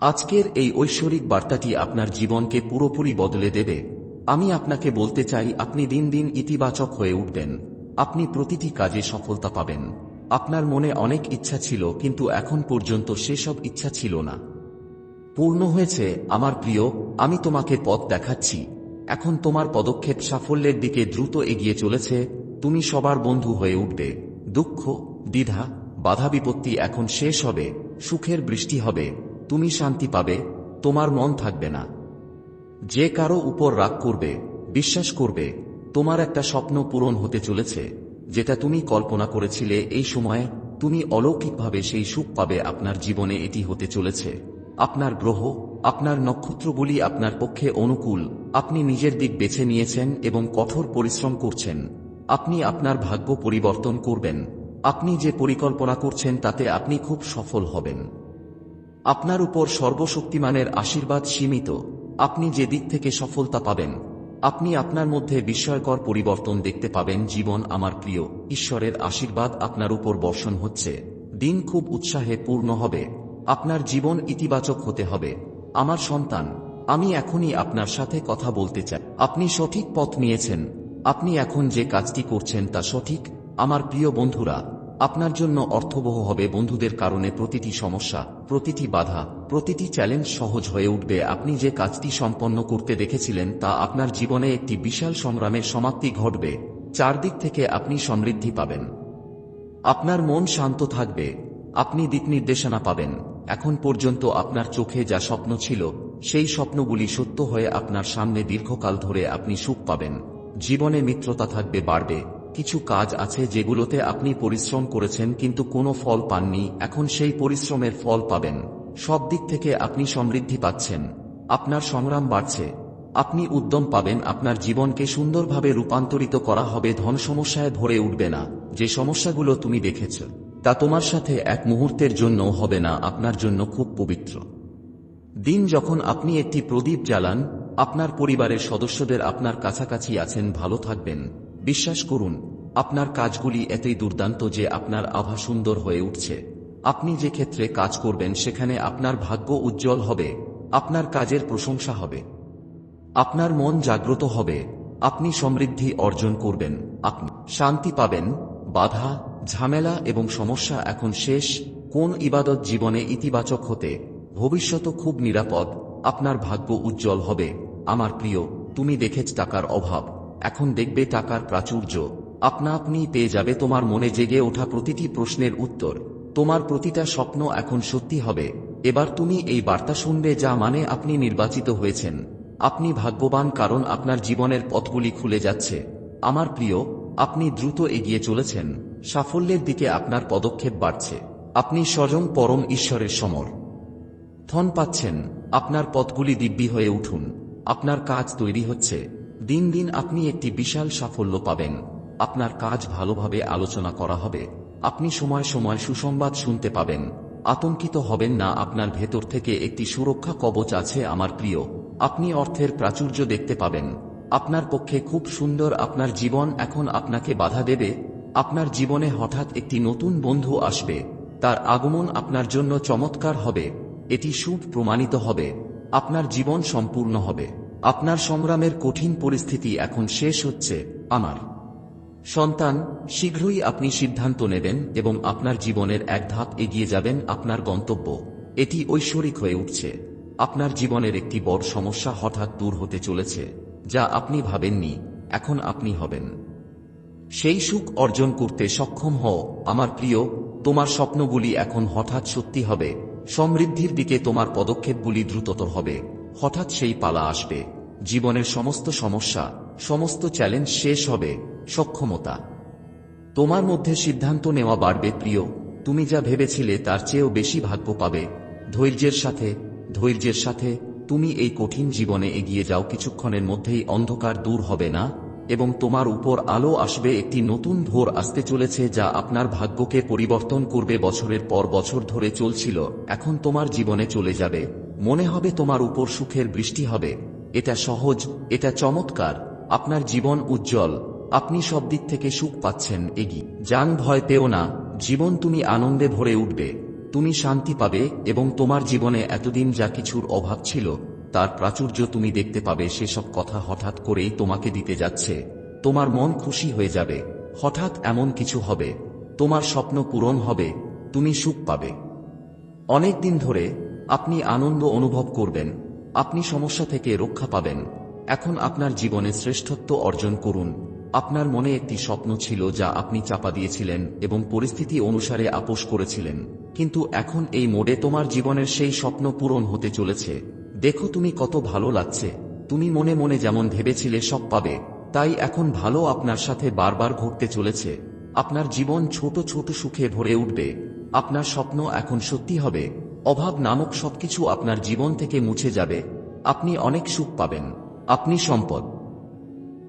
আজকের এই ঐশ্বরিক বার্তাটি আপনার জীবনকে পুরোপুরি বদলে দেবে। আমি আপনাকে বলতে চাই, আপনি দিন দিন ইতিবাচক হয়ে উঠবেন। আপনি প্রতিটি কাজে সফলতা পাবেন। আপনার মনে অনেক ইচ্ছা ছিল, কিন্তু এখন পর্যন্ত সেসব ইচ্ছা ছিল না। পূর্ণ হয়েছে, আমার প্রিয়, আমি তোমাকে পথ দেখাচ্ছি। এখন তোমার পদক্ষেপ সাফল্যের দিকে দ্রুত এগিয়ে চলেছে। তুমি সবার বন্ধু হয়ে উঠবে। দুঃখ, দ্বিধা, বাধা বিপত্তি এখন শেষ হবে। সুখের বৃষ্টি হবে। তুমি শান্তি পাবে, তোমার মন থাকবে না। যে কারও উপর রাগ করবে, বিশ্বাস করবে, তোমার একটা স্বপ্ন পূরণ হতে চলেছে, যেটা তুমি কল্পনা করেছিলে এই সময়ে, তুমি অলৌকিকভাবে সেই সুখ পাবে আপনার জীবনে এটি হতে চলেছে। আপনার গ্রহ, আপনার নক্ষত্রগুলি আপনার পক্ষে অনুকূল, আপনি নিজের দিক বেছে নিয়েছেন এবং কঠোর পরিশ্রম করছেন। আপনি আপনার ভাগ্য পরিবর্তন করবেন। আপনি যে পরিকল্পনা করছেন তাতে আপনি খুব সফল হবেন। আপনার উপর সর্বশক্তিমানের আশীর্বাদ সীমিত। আপনি যে দিক থেকে সফলতা পাবেন, আপনি আপনার মধ্যে বিস্ময়কর পরিবর্তন দেখতে পাবেন জীবন আমার প্রিয়। ঈশ্বরের আশীর্বাদ আপনার উপর বর্ষণ হচ্ছে। দিন খুব উৎসাহে পূর্ণ হবে। আপনার জীবন ইতিবাচক হতে হবে। আমার সন্তান, আমি এখনই আপনার সাথে কথা বলতে চাই। আপনি সঠিক পথ নিয়েছেন। আপনি এখন যে কাজটি করছেন তা সঠিক। আমার প্রিয় বন্ধুরা আপনার জন্য অর্থবহ হবে বন্ধুদের কারণে প্রতিটি সমস্যা, প্রতিটি বাধা, প্রতিটি চ্যালেঞ্জ সহজ হয়ে উঠবে। আপনি যে কাজটি সম্পন্ন করতে দেখেছিলেন তা আপনার জীবনে একটি বিশাল সংগ্রামের সমাপ্তি ঘটবে। চারদিক থেকে আপনি সমৃদ্ধি পাবেন। আপনার মন শান্ত থাকবে। আপনি দিক নির্দেশনা পাবেন। এখন পর্যন্ত আপনার চোখে যা স্বপ্ন ছিল, সেই স্বপ্নগুলি সত্য হয়ে আপনার সামনে দীর্ঘকাল ধরে আপনি সুখ পাবেন। জীবনে মিত্রতা থাকবে, বাড়বে। কিছু কাজ আছে যেগুলোতে আপনি পরিশ্রম করেছেন কিন্তু কোনো ফল পাননি, এখন সেই পরিশ্রমের ফল পাবেন। সব দিক থেকে আপনি সমৃদ্ধি পাচ্ছেন। আপনার সংগ্রাম বাড়ছে। আপনি উদ্যম পাবেন, আপনার জীবনকে সুন্দরভাবে রূপান্তরিত করা হবে, ধন সমস্যায় ভরে উঠবে না। যে সমস্যাগুলো তুমি দেখেছ, তা তোমার সাথে এক মুহূর্তের জন্য হবে না, আপনার জন্য খুব পবিত্র। দিন যখন আপনি একটি প্রদীপ জ্বালান, আপনার পরিবারের সদস্যদের আপনার কাছাকাছি আছেন, ভালো থাকবেন। বিশ্বাস করুন, আপনার কাজগুলি এতই দুর্দান্ত যে আপনার আভা সুন্দর হয়ে উঠছে। আপনি যে ক্ষেত্রে কাজ করবেন সেখানে আপনার ভাগ্য উজ্জ্বল হবে, আপনার কাজের প্রশংসা হবে। আপনার মন জাগ্রত হবে, আপনি সমৃদ্ধি অর্জন করবেন, আপনি শান্তি পাবেন, বাধা, ঝামেলা এবং সমস্যা এখন শেষ, কোন ইবাদত জীবনে ইতিবাচক হতে, ভবিষ্যৎ খুব নিরাপদ, আপনার ভাগ্য উজ্জ্বল হবে, আমার প্রিয়, তুমি দেখেছ টাকার অভাব। এখন দেখবে টাকার প্রাচুর্য। আপনা আপনি পেয়ে যাবে তোমার মনে জেগে ওঠা প্রতিটি প্রশ্নের উত্তর। তোমার প্রতিটা স্বপ্ন এখন সত্যি হবে। এবার তুমি এই বার্তা শুনবে যা মানে আপনি নির্বাচিত হয়েছেন। আপনি ভাগ্যবান কারণ আপনার জীবনের পথগুলি খুলে যাচ্ছে। আমার প্রিয়, আপনি দ্রুত এগিয়ে চলেছেন। সাফল্যের দিকে আপনার পদক্ষেপ বাড়ছে। আপনি স্বয়ং পরম ঈশ্বরের সমর। থন পাচ্ছেন। আপনার পথগুলি দিব্যি হয়ে উঠুন। আপনার কাজ তৈরি হচ্ছে। দিন দিন আপনি একটি বিশাল সাফল্য পাবেন। আপনার কাজ ভালোভাবে আলোচনা করা হবে। আপনি সময় সময় সুসংবাদ শুনতে পাবেন। আতঙ্কিত হবেন না, আপনার ভেতর থেকে একটি সুরক্ষা কবচ আছে আমার প্রিয়। আপনি অর্থের প্রাচুর্য দেখতে পাবেন। আপনার পক্ষে খুব সুন্দর আপনার জীবন এখন আপনাকে বাধা দেবে। আপনার জীবনে হঠাৎ একটি নতুন বন্ধু আসবে। তার আগমন আপনার জন্য চমৎকার হবে। এটি শুভ প্রমাণিত হবে। আপনার জীবন সম্পূর্ণ হবে। আপনার সংগ্রামের কঠিন পরিস্থিতি এখন শেষ হচ্ছে আমার। সন্তান, শীঘ্রই আপনি সিদ্ধান্ত নেবেন এবং আপনার জীবনের এক ধাপ এগিয়ে যাবেন আপনার গন্তব্য। এটি ঐশ্বরিক হয়ে উঠছে। আপনার জীবনের একটি বড় সমস্যা হঠাৎ দূর হতে চলেছে, যা আপনি ভাবেননি, এখন আপনি হবেন। সেই সুখ অর্জন করতে সক্ষম হও, আমার প্রিয়, তোমার স্বপ্নগুলি এখন হঠাৎ সত্যি হবে, সমৃদ্ধির দিকে তোমার পদক্ষেপগুলি দ্রুততর হবে। হঠাৎ সেই পালা আসবে। জীবনের সমস্ত সমস্যা, সমস্ত চ্যালেঞ্জ শেষ হবে, সক্ষমতা। তোমার মধ্যে সিদ্ধান্ত নেওয়া বাড়বে, প্রিয়। তুমি যা ভেবেছিলে তার চেয়েও বেশি ভাগ্য পাবে। ধৈর্যের সাথে ধৈর্যের সাথে তুমি এই কঠিন জীবনে এগিয়ে যাও, কিছুক্ষণের মধ্যেই অন্ধকার দূর হবে না, এবং তোমার উপর আলো আসবে, একটি নতুন ভোর আসতে চলেছে যা আপনার ভাগ্যকে পরিবর্তন করবে, বছরের পর বছর ধরে চলছিল, এখন তোমার জীবনে চলে যাবে। মনে হবে তোমার উপর সুখের বৃষ্টি হবে। এটা সহজ, এটা চমৎকার। আপনার জীবন উজ্জ্বল। আপনি সব দিক থেকে সুখ পাচ্ছেন এগি যান, ভয় পেও না। জীবন তুমি আনন্দে ভরে উঠবে। তুমি শান্তি পাবে এবং তোমার জীবনে এতদিন যা কিছুর অভাব ছিল, তার প্রাচুর্য তুমি দেখতে পাবে। সেসব কথা হঠাৎ করেই তোমাকে দিতে যাচ্ছে। তোমার মন খুশি হয়ে যাবে। হঠাৎ এমন কিছু হবে। তোমার স্বপ্ন পূরণ হবে। তুমি সুখ পাবে। অনেক দিন ধরে আপনি আনন্দ অনুভব করবেন, আপনি সমস্যা থেকে রক্ষা পাবেন। এখন আপনার জীবনে শ্রেষ্ঠত্ব অর্জন করুন। আপনার মনে একটি স্বপ্ন ছিল যা আপনি চাপা দিয়েছিলেন এবং পরিস্থিতি অনুসারে আপোষ করেছিলেন। কিন্তু এখন এই মোডে তোমার জীবনের সেই স্বপ্ন পূরণ হতে চলেছে। দেখো তুমি কত ভালো লাগছে। তুমি মনে মনে যেমন ভেবেছিলে সব পাবে, তাই এখন ভালো আপনার সাথে বারবার ঘটতে চলেছে। আপনার জীবন ছোট ছোট সুখে ভরে উঠবে। আপনার স্বপ্ন এখন সত্যি হবে। অভাব নামক সবকিছু আপনার জীবন থেকে মুছে যাবে। আপনি অনেক সুখ পাবেন। আপনি সম্পদ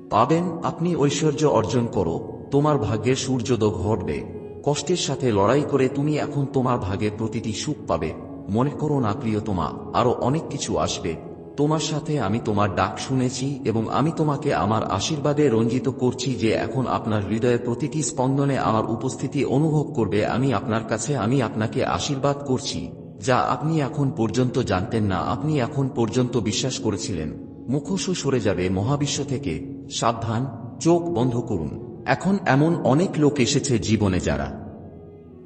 পাবেন। আপনি ঐশ্বর্য অর্জন করো। তোমার ভাগ্যের সূর্যোদয় ঘটবে। কষ্টের সাথে লড়াই করে তুমি এখন তোমার ভাগের প্রতিটি সুখ পাবে। মনে করো না, প্রিয় তোমা, আরও অনেক কিছু আসবে। তোমার সাথে আমি তোমার ডাক শুনেছি এবং আমি তোমাকে আমার আশীর্বাদে রঞ্জিত করছি যে এখন আপনার হৃদয়ের প্রতিটি স্পন্দনে আমার উপস্থিতি অনুভব করবে। আমি আপনার কাছে, আমি আপনাকে আশীর্বাদ করছি। যা আপনি এখন পর্যন্ত জানতেন না, আপনি এখন পর্যন্ত বিশ্বাস করেছিলেন। মুখোশ সরে যাবে মহাবিশ্ব থেকে। সাবধান, চোখ বন্ধ করুন। এখন এমন অনেক লোক এসেছে জীবনে যারা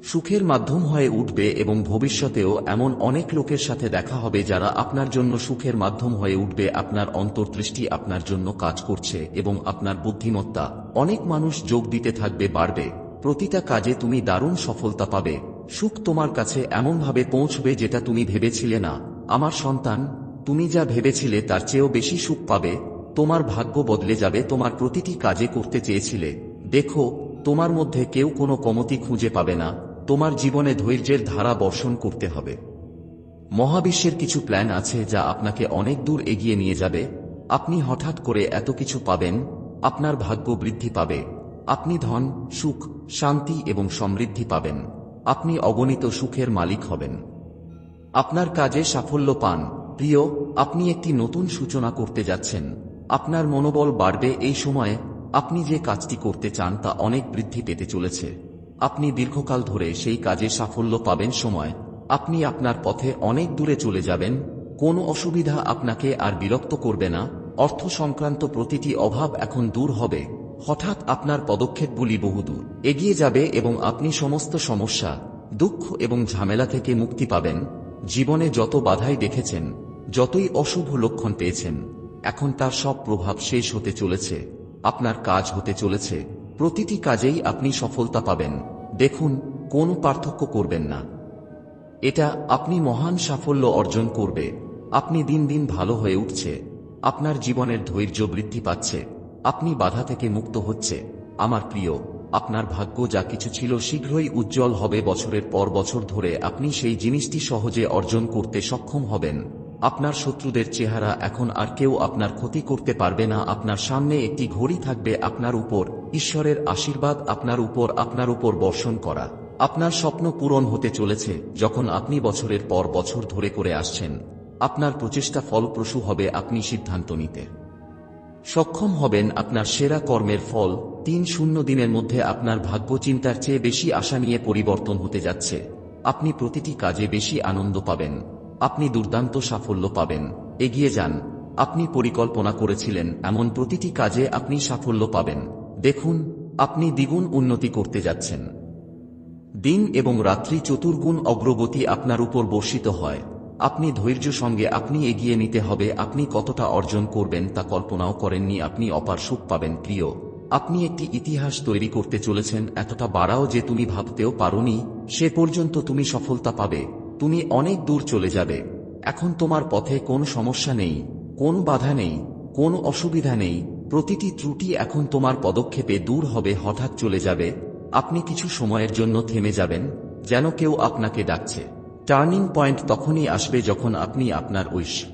সুখের মাধ্যম হয়ে উঠবে এবং ভবিষ্যতেও এমন অনেক লোকের সাথে দেখা হবে যারা আপনার জন্য সুখের মাধ্যম হয়ে উঠবে, আপনার অন্তর্দৃষ্টি আপনার জন্য কাজ করছে এবং আপনার বুদ্ধিমত্তা। অনেক মানুষ যোগ দিতে থাকবে, বাড়বে। প্রতিটা কাজে তুমি দারুণ সফলতা পাবে। সুখ তোমার কাছে এমনভাবে পৌঁছবে যেটা তুমি ভেবেছিলে না। আমার সন্তান, তুমি যা ভেবেছিলে তার চেয়েও বেশি সুখ পাবে, তোমার ভাগ্য বদলে যাবে, তোমার প্রতিটি কাজে করতে চেয়েছিলে। দেখো, তোমার মধ্যে কেউ কোনো কমতি খুঁজে পাবে না, তোমার জীবনে ধৈর্যের ধারা বর্ষণ করতে হবে। মহাবিশ্বের কিছু প্ল্যান আছে যা আপনাকে অনেক দূর এগিয়ে নিয়ে যাবে। আপনি হঠাৎ করে এত কিছু পাবেন, আপনার ভাগ্য বৃদ্ধি পাবে। আপনি ধন, সুখ, শান্তি এবং সমৃদ্ধি পাবেন। আপনি অগণিত সুখের মালিক হবেন। আপনার কাজে সাফল্য পান। প্রিয়, আপনি একটি নতুন সূচনা করতে যাচ্ছেন। আপনার মনোবল বাড়বে এই সময়ে। আপনি যে কাজটি করতে চান তা অনেক বৃদ্ধি পেতে চলেছে। আপনি দীর্ঘকাল ধরে সেই কাজে সাফল্য পাবেন সময়। আপনি আপনার পথে অনেক দূরে চলে যাবেন। কোনো অসুবিধা আপনাকে আর বিরক্ত করবে না। অর্থ সংক্রান্ত প্রতিটি অভাব এখন দূর হবে। হঠাৎ আপনার পদক্ষেপগুলি বহুদূর এগিয়ে যাবে এবং আপনি সমস্ত সমস্যা, দুঃখ এবং ঝামেলা থেকে মুক্তি পাবেন। জীবনে যত বাধাই দেখেছেন, যতই অশুভ লক্ষণ পেয়েছেন, এখন তার সব প্রভাব শেষ হতে চলেছে, আপনার কাজ হতে চলেছে, প্রতিটি কাজেই আপনি সফলতা পাবেন। দেখুন, কোনো পার্থক্য করবেন না। এটা আপনি মহান সাফল্য অর্জন করবে। আপনি দিন দিন ভালো হয়ে উঠছে। আপনার জীবনের ধৈর্য বৃদ্ধি পাচ্ছে। আপনি বাধা থেকে মুক্ত হচ্ছে। আমার প্রিয়, আপনার ভাগ্য যা কিছু ছিল শীঘ্রই উজ্জ্বল হবে। বছরের পর বছর ধরে আপনি সেই জিনিসটি সহজে অর্জন করতে সক্ষম হবেন। আপনার শত্রুদের চেহারা এখন আর কেউ আপনার ক্ষতি করতে পারবে না। আপনার সামনে একটি ঘড়ি থাকবে আপনার উপর। ঈশ্বরের আশীর্বাদ আপনার উপর আপনার উপর বর্ষণ করা। আপনার স্বপ্ন পূরণ হতে চলেছে, যখন আপনি বছরের পর বছর ধরে করে আসছেন। আপনার প্রচেষ্টা ফলপ্রসূ হবে, আপনি সিদ্ধান্ত নিতে। সক্ষম হবেন আপনার সেরা কর্মের ফল, তিন শূন্য দিনের মধ্যে আপনার ভাগ্য চিন্তার চেয়ে বেশি আশা নিয়ে পরিবর্তন হতে যাচ্ছে। আপনি প্রতিটি কাজে বেশি আনন্দ পাবেন। আপনি দুর্দান্ত সাফল্য পাবেন। এগিয়ে যান। আপনি পরিকল্পনা করেছিলেন, এমন প্রতিটি কাজে আপনি সাফল্য পাবেন। দেখুন, আপনি দ্বিগুণ উন্নতি করতে যাচ্ছেন। দিন এবং রাত্রি চতুর্গুণ অগ্রগতি আপনার উপর বর্ষিত হয়। আপনি ধৈর্য সঙ্গে আপনি এগিয়ে নিতে হবে, আপনি কতটা অর্জন করবেন তা কল্পনাও করেননি, আপনি অপার সুখ পাবেন, প্রিয়। আপনি একটি ইতিহাস তৈরি করতে চলেছেন, এতটা বাড়াও যে তুমি ভাবতেও পারোনি, সে পর্যন্ত তুমি সফলতা পাবে, তুমি অনেক দূর চলে যাবে। এখন তোমার পথে কোন সমস্যা নেই, কোন বাধা নেই, কোন অসুবিধা নেই, প্রতিটি ত্রুটি এখন তোমার পদক্ষেপে দূর হবে, হঠাৎ চলে যাবে। আপনি কিছু সময়ের জন্য থেমে যাবেন, যেন কেউ আপনাকে ডাকছে। টার্নিং পয়েন্ট তখনই আসবে যখন আপনি আপনার ঐশ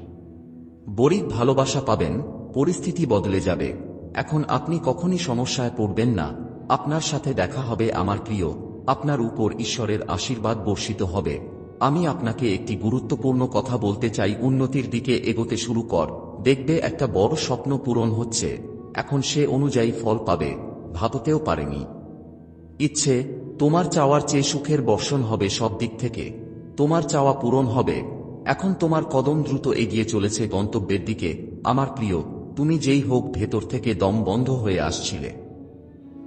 বরিক ভালোবাসা পাবেন, পরিস্থিতি বদলে যাবে। এখন আপনি কখনই সমস্যায় পড়বেন না। আপনার সাথে দেখা হবে আমার প্রিয়। আপনার উপর ঈশ্বরের আশীর্বাদ বর্ষিত হবে। আমি আপনাকে একটি গুরুত্বপূর্ণ কথা বলতে চাই, উন্নতির দিকে এগোতে শুরু কর। দেখবে একটা বড় স্বপ্ন পূরণ হচ্ছে। এখন সে অনুযায়ী ফল পাবে। ভাবতেও পারেনি। ইচ্ছে, তোমার চাওয়ার চেয়ে সুখের বর্ষণ হবে সব দিক থেকে। তোমার চাওয়া পূরণ হবে। এখন তোমার কদম দ্রুত এগিয়ে চলেছে গন্তব্যের দিকে। আমার প্রিয়, তুমি যেই হোক, ভেতর থেকে দম বন্ধ হয়ে আসছিলে।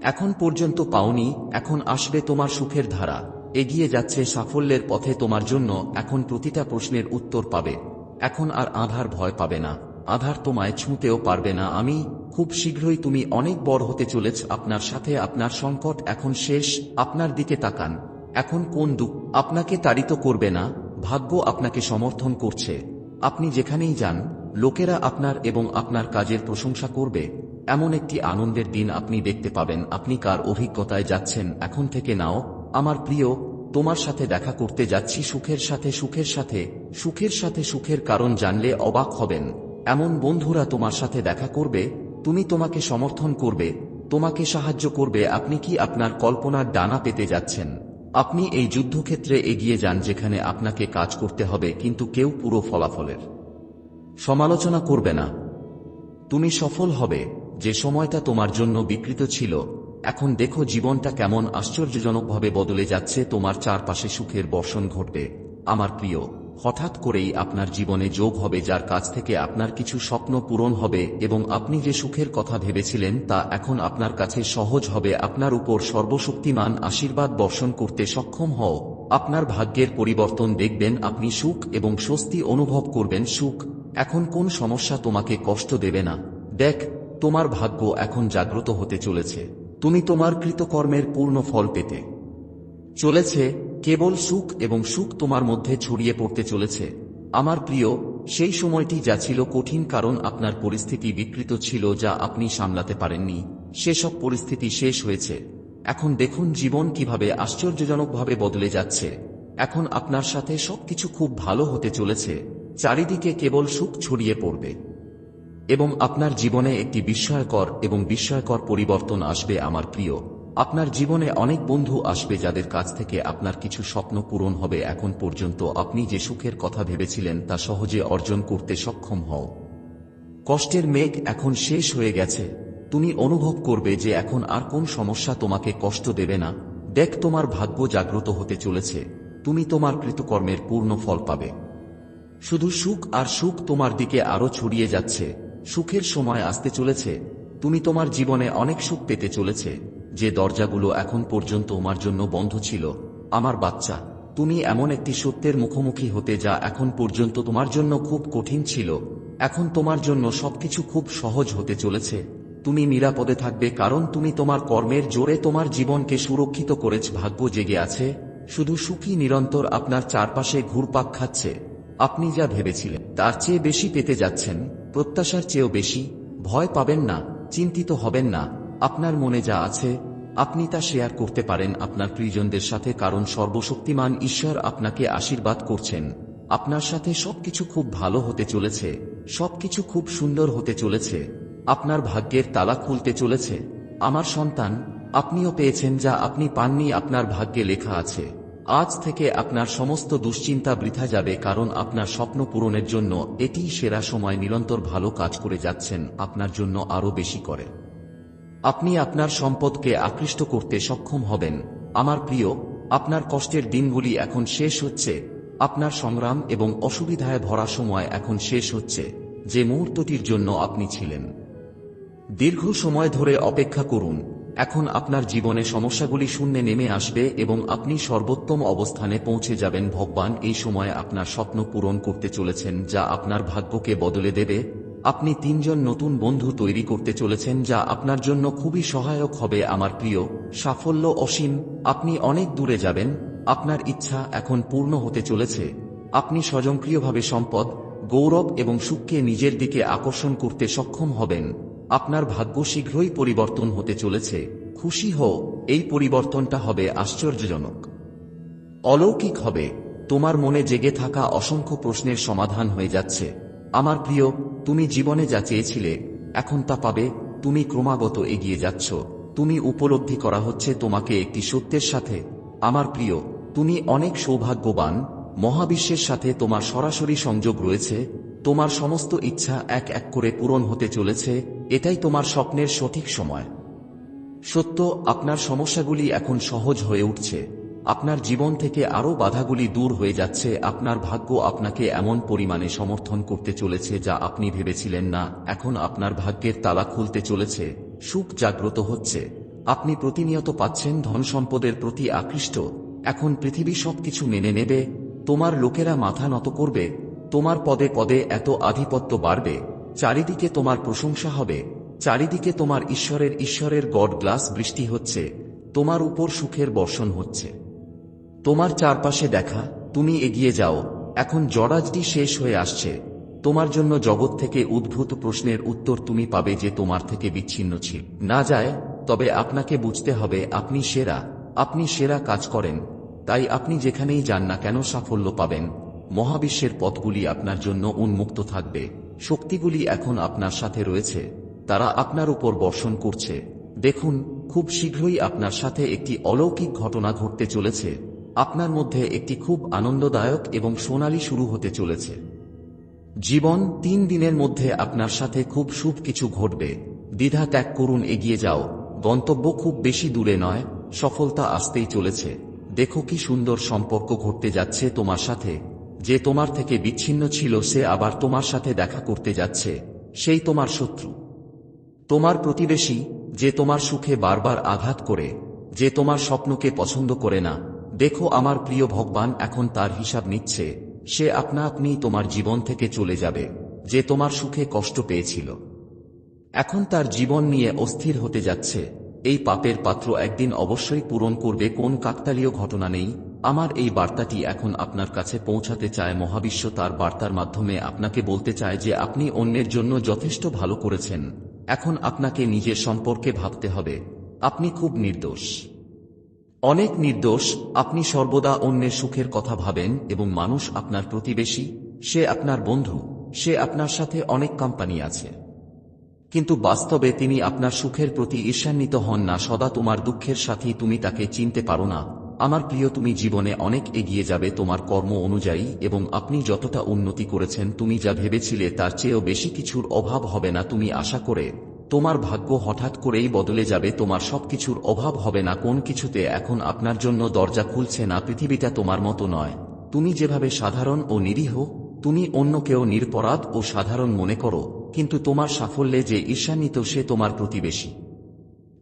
এখন পর্যন্ত পাওনি, এখন আসবে তোমার সুখের ধারা। এগিয়ে যাচ্ছে সাফল্যের পথে তোমার জন্য, এখন প্রতিটা প্রশ্নের উত্তর পাবে। এখন আর আধার ভয় পাবে না। আধার তোমায় ছুঁতেও পারবে না। আমি, খুব শীঘ্রই তুমি অনেক বড় হতে চলেছ। আপনার সাথে আপনার সংকট এখন শেষ। আপনার দিকে তাকান। এখন কোন দুঃখ আপনাকে তাড়িত করবে না, ভাগ্য আপনাকে সমর্থন করছে। আপনি যেখানেই যান, লোকেরা আপনার এবং আপনার কাজের প্রশংসা করবে। এমন একটি আনন্দের দিন আপনি দেখতে পাবেন, আপনি কার অভিজ্ঞতায় যাচ্ছেন, এখন থেকে নাও, আমার প্রিয়, তোমার সাথে দেখা করতে যাচ্ছি, সুখের সাথে সুখের সাথে সুখের সাথে সুখের কারণ জানলে অবাক হবেন। এমন বন্ধুরা তোমার সাথে দেখা করবে, তুমি তোমাকে সমর্থন করবে, তোমাকে সাহায্য করবে, আপনি কি আপনার কল্পনার ডানা পেতে যাচ্ছেন? আপনি এই যুদ্ধক্ষেত্রে এগিয়ে যান যেখানে আপনাকে কাজ করতে হবে, কিন্তু কেউ পুরো ফলাফলের। সমালোচনা করবে না। তুমি সফল হবে। যে সময়টা তোমার জন্য বিকৃত ছিল, এখন দেখো জীবনটা কেমন আশ্চর্যজনকভাবে বদলে যাচ্ছে, তোমার চারপাশে সুখের বর্ষণ ঘটবে। আমার প্রিয় হঠাৎ করেই আপনার জীবনে যোগ হবে যার কাছ থেকে আপনার কিছু স্বপ্ন পূরণ হবে এবং আপনি যে সুখের কথা ভেবেছিলেন তা এখন আপনার কাছে সহজ হবে, আপনার উপর সর্বশক্তিমান আশীর্বাদ বর্ষণ করতে সক্ষম হও। আপনার ভাগ্যের পরিবর্তন দেখবেন, আপনি সুখ এবং স্বস্তি অনুভব করবেন। সুখ, এখন কোন সমস্যা তোমাকে কষ্ট দেবে না। দেখ, তোমার ভাগ্য এখন জাগ্রত হতে চলেছে। তুমি তোমার কৃতকর্মের পূর্ণ ফল পেতে চলেছে। কেবল সুখ এবং সুখ তোমার মধ্যে ছড়িয়ে পড়তে চলেছে। আমার প্রিয়, সেই সময়টি যা ছিল কঠিন কারণ আপনার পরিস্থিতি বিকৃত ছিল যা আপনি সামলাতে পারেননি। সেসব পরিস্থিতি শেষ হয়েছে। এখন দেখুন জীবন কীভাবে আশ্চর্যজনকভাবে বদলে যাচ্ছে। এখন আপনার সাথে সবকিছু খুব ভালো হতে চলেছে। চারিদিকে কেবল সুখ ছড়িয়ে পড়বে। এবং আপনার জীবনে একটি বিস্ময়কর এবং বিস্ময়কর পরিবর্তন আসবে, আমার প্রিয়। আপনার জীবনে অনেক বন্ধু আসবে যাদের কাছ থেকে আপনার কিছু স্বপ্ন পূরণ হবে এখন পর্যন্ত আপনি যে সুখের কথা ভেবেছিলেন তা সহজে অর্জন করতে সক্ষম হও। কষ্টের মেঘ এখন শেষ হয়ে গেছে। তুমি অনুভব করবে যে এখন আর কোন সমস্যা তোমাকে কষ্ট দেবে না। দেখ তোমার ভাগ্য জাগ্রত হতে চলেছে। তুমি তোমার কৃতকর্মের পূর্ণ ফল পাবে। শুধু সুখ আর সুখ তোমার দিকে আরও ছড়িয়ে যাচ্ছে। সুখের সময় আসতে চলেছে। তুমি তোমার জীবনে অনেক সুখ পেতে চলেছে। যে দরজাগুলো এখন পর্যন্ত তোমার জন্য বন্ধ ছিল, আমার বাচ্চা, তুমি এমন একটি সত্যের মুখোমুখি হতে যা এখন পর্যন্ত তোমার জন্য খুব কঠিন ছিল। এখন তোমার জন্য সবকিছু খুব সহজ হতে চলেছে। তুমি নিরাপদে থাকবে কারণ তুমি তোমার কর্মের জোরে তোমার জীবনকে সুরক্ষিত করেছ ভাগ্য জেগে আছে। শুধু সুখী নিরন্তর আপনার চারপাশে ঘুরপাক খাচ্ছে। আপনি যা ভেবেছিলেন তার চেয়ে বেশি পেতে যাচ্ছেন, প্রত্যাশার চেয়েও বেশি। ভয় পাবেন না, চিন্তিত হবেন না। আপনার মনে যা আছে, আপনি তা শেয়ার করতে পারেন আপনার প্রিয়জনদের সাথে কারণ সর্বশক্তিমান ঈশ্বর আপনাকে আশীর্বাদ করছেন। আপনার সাথে সবকিছু খুব ভালো হতে চলেছে, সবকিছু খুব সুন্দর হতে চলেছে। আপনার ভাগ্যের তালা খুলতে চলেছে। আমার সন্তান, আপনিও পেয়েছেন যা আপনি পাননি আপনার ভাগ্যে লেখা আছে। আজ থেকে আপনার সমস্ত দুশ্চিন্তা বৃথা যাবে কারণ আপনার স্বপ্ন পূরণের জন্য এটিই সেরা সময় নিরন্তর ভালো কাজ করে যাচ্ছেন, আপনার জন্য আরও বেশি করে। আপনি আপনার সম্পদকে আকৃষ্ট করতে সক্ষম হবেন। আমার প্রিয়, আপনার কষ্টের দিনগুলি এখন শেষ হচ্ছে। আপনার সংগ্রাম এবং অসুবিধায় ভরা সময় এখন শেষ হচ্ছে, যে মুহূর্তটির জন্য আপনি ছিলেন। দীর্ঘ সময় ধরে অপেক্ষা করুন। এখন আপনার জীবনে সমস্যাগুলি শূন্যে নেমে আসবে এবং আপনি সর্বোত্তম অবস্থানে পৌঁছে যাবেন। ভগবান এই সময়ে আপনার স্বপ্ন পূরণ করতে চলেছেন, যা আপনার ভাগ্যকে বদলে দেবে। আপনি তিনজন নতুন বন্ধু তৈরি করতে চলেছেন যা আপনার জন্য খুবই সহায়ক হবে আমার প্রিয়। সাফল্য অসীম। আপনি অনেক দূরে যাবেন। আপনার ইচ্ছা এখন পূর্ণ হতে চলেছে। আপনি স্বয়ংক্রিয়ভাবে সম্পদ, গৌরব এবং সুখকে নিজের দিকে আকর্ষণ করতে সক্ষম হবেন। আপনার ভাগ্য শীঘ্রই পরিবর্তন হতে চলেছে। খুশি হও। এই পরিবর্তনটা হবে আশ্চর্যজনক। অলৌকিক হবে। তোমার মনে জেগে থাকা অসংখ্য প্রশ্নের সমাধান হয়ে যাচ্ছে। আমার প্রিয়, তুমি জীবনে যা চেয়েছিলে, এখন তা পাবে, তুমি ক্রমাগত এগিয়ে যাচ্ছ, তুমি উপলব্ধি করা হচ্ছে তোমাকে একটি সত্যের সাথে। আমার প্রিয়, তুমি অনেক সৌভাগ্যবান, মহাবিশ্বের সাথে তোমার সরাসরি সংযোগ রয়েছে, তোমার সমস্ত ইচ্ছা এক এক করে পূরণ হতে চলেছে, এটাই তোমার স্বপ্নের সঠিক সময়। সত্য, আপনার সমস্যাগুলি এখন সহজ হয়ে উঠছে। আপনার জীবন থেকে আরও বাধাগুলি দূর হয়ে যাচ্ছে, আপনার ভাগ্য আপনাকে এমন পরিমাণে সমর্থন করতে চলেছে যা আপনি ভেবেছিলেন না, এখন আপনার ভাগ্যের তালা খুলতে চলেছে, সুখ জাগ্রত হচ্ছে। আপনি প্রতিনিয়ত পাচ্ছেন ধন সম্পদের প্রতি আকৃষ্ট, এখন পৃথিবী সবকিছু মেনে নেবে, তোমার লোকেরা মাথা নত করবে, তোমার পদে পদে এত আধিপত্য বাড়বে, চারিদিকে তোমার প্রশংসা হবে, চারিদিকে তোমার ঈশ্বরের ঈশ্বরের গড গ্লাস বৃষ্টি হচ্ছে, তোমার উপর সুখের বর্ষণ হচ্ছে। তোমার চারপাশে দেখা, তুমি এগিয়ে যাও, এখন জরাজটি শেষ হয়ে আসছে। তোমার জন্য জগৎ থেকে উদ্ভূত প্রশ্নের উত্তর তুমি পাবে যে তোমার থেকে বিচ্ছিন্ন ছিল না যায়, তবে আপনাকে বুঝতে হবে আপনি সেরা আপনি সেরা কাজ করেন, তাই আপনি যেখানেই যান না কেন সাফল্য পাবেন। মহাবিশ্বের পথগুলি আপনার জন্য উন্মুক্ত থাকবে। শক্তিগুলি এখন আপনার সাথে রয়েছে, তারা আপনার উপর বর্ষণ করছে। দেখুন, খুব শীঘ্রই আপনার সাথে একটি অলৌকিক ঘটনা ঘটতে চলেছে। আপনার মধ্যে একটি খুব আনন্দদায়ক এবং সোনালী শুরু হতে চলেছে। জীবন তিন দিনের মধ্যে আপনার সাথে খুব শুভ কিছু ঘটবে। দ্বিধা ত্যাগ করুন, এগিয়ে যাও। গন্তব্য খুব বেশি দূরে নয়, সফলতা আসতেই চলেছে। দেখো কি সুন্দর সম্পর্ক ঘটতে যাচ্ছে তোমার সাথে। যে তোমার থেকে বিচ্ছিন্ন ছিল, সে আবার তোমার সাথে দেখা করতে যাচ্ছে। সেই তোমার শত্রু। তোমার প্রতিবেশী, যে তোমার সুখে বারবার আঘাত করে, যে তোমার স্বপ্নকে পছন্দ করে না। দেখো, আমার প্রিয় ভগবান এখন তার হিসাব নিচ্ছে, সে আপনা আপনি তোমার জীবন থেকে চলে যাবে, যে তোমার সুখে কষ্ট পেয়েছিল। এখন তার জীবন নিয়ে অস্থির হতে যাচ্ছে, এই পাপের পাত্র একদিন অবশ্যই পূরণ করবে, কোন কাকতালীয় ঘটনা নেই, আমার এই বার্তাটি এখন আপনার কাছে পৌঁছাতে চায় মহাবিশ্ব, তার বার্তার মাধ্যমে আপনাকে বলতে চায় যে আপনি অন্যের জন্য যথেষ্ট ভালো করেছেন, এখন আপনাকে নিজের সম্পর্কে ভাবতে হবে, আপনি খুব নির্দোষ। অনেক নির্দোষ আপনি সর্বদা অন্যের সুখের কথা ভাবেন এবং মানুষ আপনার প্রতিবেশী, সে আপনার বন্ধু, সে আপনার সাথে অনেক কোম্পানি আছে। কিন্তু বাস্তবে তিনি আপনার সুখের প্রতি ঈর্ষান্বিত হন না, সদা তোমার দুঃখের সাথী তুমি তাকে চিনতে পারো না। আমার প্রিয়, তুমি জীবনে অনেক এগিয়ে যাবে তোমার কর্ম অনুযায়ী এবং আপনি যতটা উন্নতি করেছেন, তুমি যা ভেবেছিলে তার চেয়েও বেশি কিছুর অভাব হবে না, তুমি আশা করে তোমার ভাগ্য হঠাৎ করেই বদলে যাবে, তোমার সবকিছুর অভাব হবে না, কোন কিছুতে এখন আপনার জন্য দরজা খুলছে না, পৃথিবীটা তোমার মতো নয়। তুমি যেভাবে সাধারণ ও নিরীহ, তুমি অন্যকেও নিরপরাধ ও সাধারণ মনে করো, কিন্তু তোমার সাফল্যে যে ঈর্ষান্বিত সে তোমার প্রতিবেশী।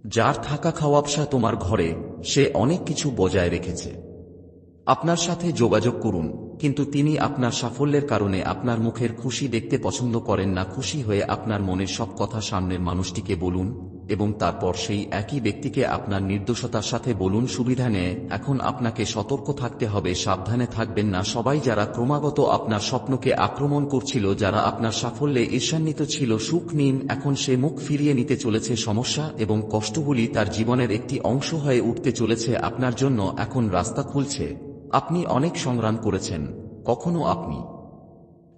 যার থাকা খাওয়াবসা তোমার ঘরে, সে অনেক কিছু বজায় রেখেছে। আপনার সাথে যোগাযোগ করুন। কিন্তু তিনি আপনার সাফল্যের কারণে আপনার মুখের খুশি দেখতে পছন্দ করেন না, খুশি হয়ে আপনার মনের সব কথা সামনের মানুষটিকে বলুন এবং তারপর সেই একই ব্যক্তিকে আপনার নির্দোষতার সাথে বলুন, সুবিধা নেয় এখন আপনাকে সতর্ক থাকতে হবে, সাবধানে থাকবেন না। সবাই যারা ক্রমাগত আপনার স্বপ্নকে আক্রমণ করছিল, যারা আপনার সাফল্যে ঈর্ষান্বিত ছিল, সুখ নিন, এখন সে মুখ ফিরিয়ে নিতে চলেছে সমস্যা এবং কষ্টগুলি তার জীবনের একটি অংশ হয়ে উঠতে চলেছে, আপনার জন্য এখন রাস্তা খুলছে। আপনি অনেক সংগ্রাম করেছেন, কখনো আপনি।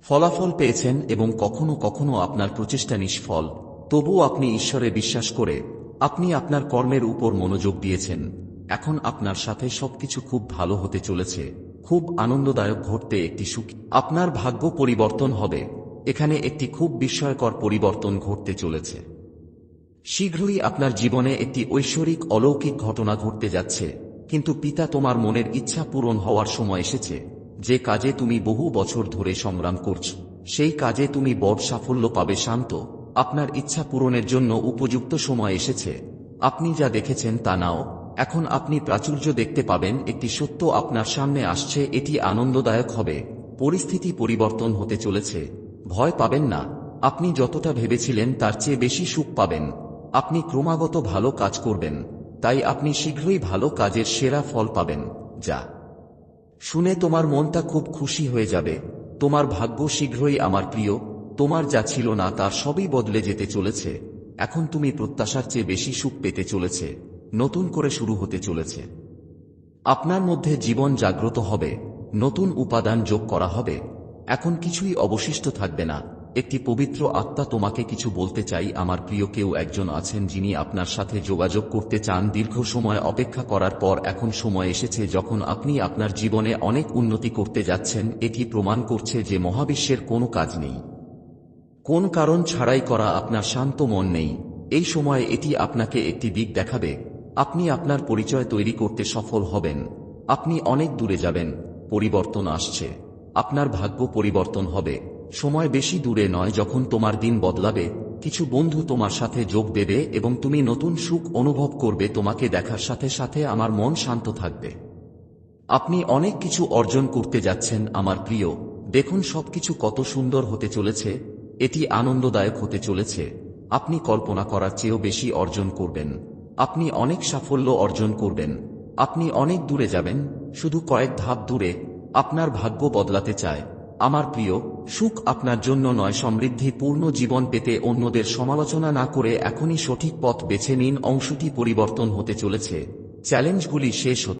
ফলাফল পেয়েছেন এবং কখনো কখনো আপনার প্রচেষ্টা নিষ্ফল তবু আপনি ঈশ্বরে বিশ্বাস করে, আপনি আপনার কর্মের উপর মনোযোগ দিয়েছেন। এখন আপনার সাথে সবকিছু খুব ভালো হতে চলেছে, খুব আনন্দদায়ক ঘটতে একটি সুখ, আপনার ভাগ্য পরিবর্তন হবে, এখানে একটি খুব বিস্ময়কর পরিবর্তন ঘটতে চলেছে। শীঘ্রই আপনার জীবনে একটি ঐশ্বরিক অলৌকিক ঘটনা ঘটতে যাচ্ছে। কিন্তু পিতা তোমার মনের ইচ্ছা পূরণ হওয়ার সময় এসেছে। যে কাজে তুমি বহু বছর ধরে সংগ্রাম করছ, সেই কাজে তুমি বড় সাফল্য পাবে শান্ত। আপনার ইচ্ছা পূরণের জন্য উপযুক্ত সময় এসেছে। আপনি যা দেখেছেন তা নাও। এখন আপনি প্রাচুর্য দেখতে পাবেন, একটি সত্য আপনার সামনে আসছে, এটি আনন্দদায়ক হবে। পরিস্থিতি পরিবর্তন হতে চলেছে। ভয় পাবেন না। আপনি যতটা ভেবেছিলেন তার চেয়ে বেশি সুখ পাবেন। আপনি ক্রমাগত ভালো কাজ করবেন। তাই আপনি শীঘ্রই ভালো কাজের সেরা ফল পাবেন। যা। শুনে তোমার মনটা খুব খুশি হয়ে যাবে। তোমার ভাগ্য শীঘ্রই আমার প্রিয়। তোমার যা ছিল না তার সবই বদলে যেতে চলেছে। এখন তুমি প্রত্যাশার চেয়ে বেশি সুখ পেতে চলেছে। নতুন করে শুরু হতে চলেছে। আপনার মধ্যে জীবন জাগ্রত হবে। নতুন উপাদান যোগ করা হবে। এখন কিছুই অবশিষ্ট থাকবে না। একটি পবিত্র আত্মা তোমাকে কিছু বলতে চাই। আমার প্রিয় কেউ একজন আছেন যিনি আপনার সাথে যোগাযোগ করতে চান। দীর্ঘ সময় অপেক্ষা করার পর এখন সময় এসেছে যখন আপনি আপনার জীবনে অনেক উন্নতি করতে যাচ্ছেন। এটি প্রমাণ করছে যে মহাবিশ্বের কোনো কাজ নেই। কোন কারণ ছাড়াই করা আপনার শান্ত মন নেই। এই সময় এটি আপনাকে একটি দিক দেখাবে। আপনি আপনার পরিচয় তৈরি করতে সফল হবেন। আপনি অনেক দূরে যাবেন। পরিবর্তন আসছে। আপনার ভাগ্য পরিবর্তন হবে। সময় বেশি দূরে নয় যখন তোমার দিন বদলাবে, কিছু বন্ধু তোমার সাথে যোগ দেবে এবং তুমি নতুন সুখ অনুভব করবে, তোমাকে দেখার সাথে সাথে আমার মন শান্ত থাকবে। আপনি অনেক কিছু অর্জন করতে যাচ্ছেন, আমার প্রিয়। দেখুন সবকিছু কত সুন্দর হতে চলেছে, এটি আনন্দদায়ক হতে চলেছে। আপনি কল্পনা করার চেয়েও বেশি অর্জন করবেন। আপনি অনেক সাফল্য অর্জন করবেন। আপনি অনেক দূরে যাবেন, শুধু কয়েক ধাপ দূরে, আপনার ভাগ্য বদলাতে চায়। আমার প্রিয়, সুখ আপনার জন্য নয়, সমৃদ্ধি পূর্ণ জীবন পেতে অন্যদের সমালোচনা না করে এখনই সঠিক পথ বেছে নিন, অংশটি পরিবর্তন হতে চলেছে। চ্যালেঞ্জগুলি শেষ